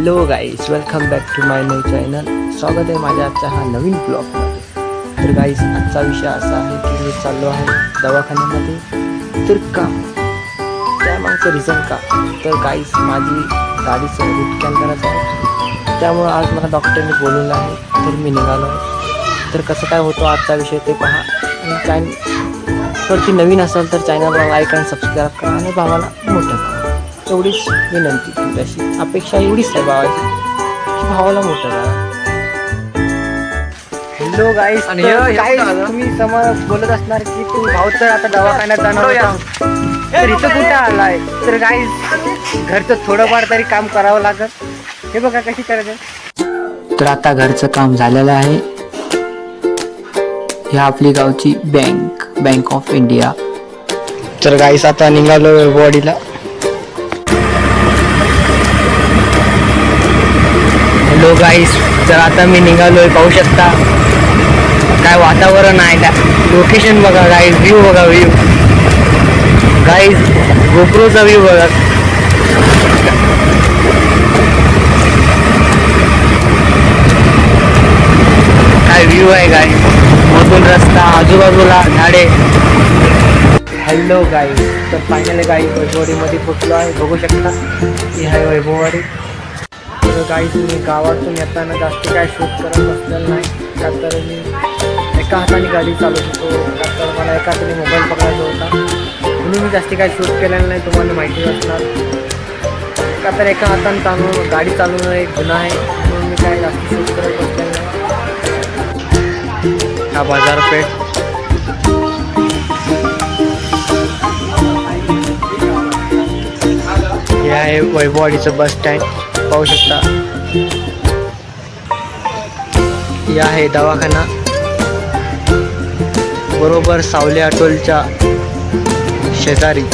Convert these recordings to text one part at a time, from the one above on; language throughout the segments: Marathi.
Hello guys welcome back to my new channel स्वागत आहे माझ्या आजच्या हा नवीन ब्लॉगमध्ये तर गाईज आजचा विषय असा आहे की मी चाललो आहे दवाखान्यामध्ये. तर का? त्यामागचं रिझन का? तर गाईज माझी गाडीचं रूट कॅन करायचं आहे. त्यामुळं आज मला डॉक्टरने बोलवलं आहे. तर मी निघालो आहे. तर कसं काय होतो आजचा विषय ते पहा. आणि चॅन वरती नवीन असाल तर चॅनलला लाईक आणि सबस्क्राईब करा आणि भावाला मोठं करा. एवढीच विनंती तुमच्याशी. अपेक्षा एवढीच आहे भावाची भावाला मोठं करा. हॅलो गाईस आणि हे- हे काय? तुम्ही समज बोलत असणार की तू भाऊ तर आता दवाखान्यात जाणार होता. तर इथं कुठं आलाय? तर गाईस घरचं थोडंफार तरी काम करावं लागत हे बघा कशी करायचं तर आता घरचं काम झालेलं आहे. ही आपली गावची बँक बँक ऑफ इंडिया तर गाईस आता निघालो बॉडीला हो गाईस तर आता मी निघालोय पाहू शकता. काय वातावरण आहे का लोकेशन बघा गाईज व्ह्यू बघा व्ह्यू गाईज गोप्रोचा व्ह्यू बघा. काय व्ह्यू आहे गाय मधून रस्ता आजूबाजूला झाडे. हॅलो गाई तर फायनली गाई वैभववाडीमध्ये पोचलो आहे. बघू शकता ही आहे वैभववाडी. तर काही मी गावातून येताना जास्त काय शूट करत बसलेलं नाही. का तर मी एका हाताने गाडी चालवत होतो. का तर मला एका हाताने मोबाईल पकडायचा होता. म्हणून मी जास्त काय शूट केलेलं नाही तुम्हाला माहिती असणार. का तर एका हाताने चालू गाडी चालवणं एक गुन्हा आहे. म्हणून मी काय जास्त शूट करत बसलेलं नाही. हा बाजारपेठ वैभववाडीचं बस स्टँड पाहू शकता. या आहे दवाखाना. बरोबर सावले अटोलच्या शेजारी.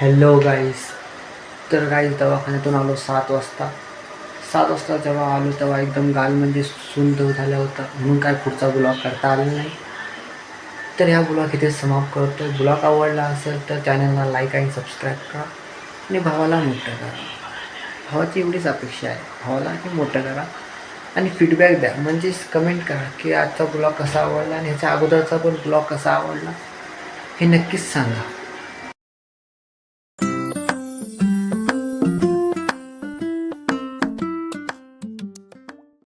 हॅलो गाईस तर गाईज दवाखान्यातून आलो सात वाजता. सात वाजता जेव्हा आलो तेव्हा एकदम गाल म्हणजे सुंद झालं होतं. म्हणून काय पुढचा ब्लॉग करता आला नाही. तर ह्या ब्लॉग इथे समाप्त करतो ब्लॉग आवडला असेल तर चॅनलला लाईक आणि सबस्क्राईब करा. आणि भावाला मोठं करा. भावाची एवढीच अपेक्षा आहे. भावाला की मोठं करा. आणि फीडबॅक द्या. म्हणजेच कमेंट करा की आजचा ब्लॉग कसा आवडला आणि ह्याच्या अगोदरचा पण ब्लॉग कसा आवडला हे नक्कीच सांगा.